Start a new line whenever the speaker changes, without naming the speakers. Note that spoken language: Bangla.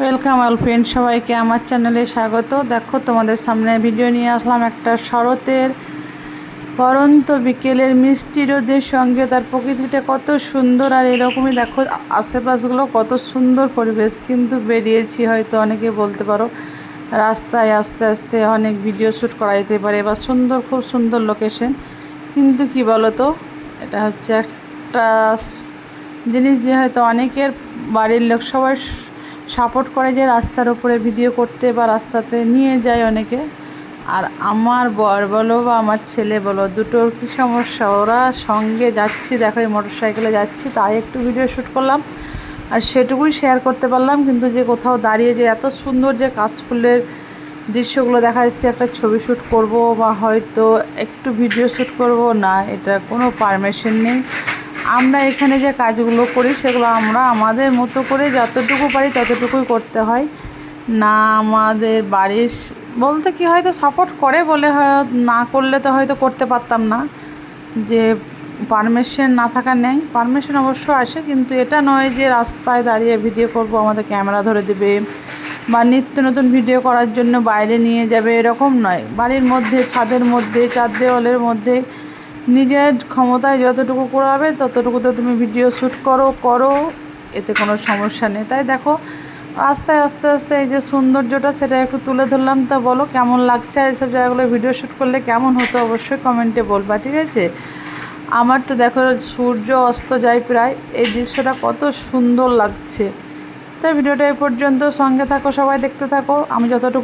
ওয়েলকাম অল ফ্রেন্ড সবাইকে আমার চ্যানেলে স্বাগত। দেখো, তোমাদের সামনে ভিডিও নিয়ে আসলাম একটা শরতের, পরন্ত বিকেলের মিষ্টি রোদের সঙ্গে। তার প্রকৃতিটা কত সুন্দর আর এরকমই দেখো, আশেপাশগুলো কত সুন্দর পরিবেশ। কিন্তু বেরিয়েছি হয়তো, অনেকে বলতে পারো, রাস্তায় আস্তে আস্তে অনেক ভিডিও শ্যুট করা যেতে পারে বা সুন্দর, খুব সুন্দর লোকেশন কিন্তু কি বলো তো এটা হচ্ছে একটা জিনিস যে হয়তো অনেকের বাড়ির লোক সবাই সাপোর্ট করে যে রাস্তার উপরে ভিডিও করতে বা রাস্তাতে নিয়ে যায় অনেকে। আর আমার বর বলো বা আমার ছেলে বলো, দুটোর কী সমস্যা? ওরা সঙ্গে যাচ্ছি, দেখো এই মোটর সাইকেলে যাচ্ছি, তাই একটু ভিডিও শ্যুট করলাম। আর সেটুকুই শেয়ার করতে পারলাম, কিন্তু যে কোথাও দাঁড়িয়ে যে এত সুন্দর যে কাশফুলের দৃশ্যগুলো দেখা যাচ্ছে, একটা ছবি শ্যুট করব বা হয়তো একটু ভিডিও শ্যুট করব, না, এটা কোনো পারমিশন নেই। আমরা এখানে যে কাজগুলো করি, সেগুলো আমরা আমাদের মতো করে যতটুকু পারি ততটুকুই করতে হয়। না আমাদের বাড়ির বলতে কি হয়তো সাপোর্ট করে বলে না করলে তো হয়তো করতে পারতাম না। যে পারমিশন না থাকা নেই পারমিশন অবশ্য আসে, কিন্তু এটা নয় যে রাস্তায় দাঁড়িয়ে ভিডিও করব, আমাদের ক্যামেরা ধরে দেবে, বা নিত্য নতুন ভিডিও করার জন্য বাইরে নিয়ে যাবে, এরকম নয়। বাড়ির মধ্যে, ছাদের মধ্যে, চার দেওয়ালের মধ্যে নিজের ক্ষমতায় যতটুকু করা হবে ততটুকুতে তুমি ভিডিও শ্যুট করো করো, এতে কোনো সমস্যা নেই। তাই দেখো, আস্তে আস্তে আস্তে এই যে সৌন্দর্যটা সেটা একটু তুলে ধরলাম। তা বলো, কেমন লাগছে এইসব জায়গাগুলো ভিডিও শ্যুট করলে কেমন হতো অবশ্যই কমেন্টে বলবা, ঠিক আছে? আমার তো দেখো, সূর্য অস্ত যায় প্রায়। এই দৃশ্যটা কত সুন্দর লাগছে। তাই ভিডিওটা এই পর্যন্ত। সঙ্গে থাকো, সবাই দেখতে থাকো। আমি যতটুকু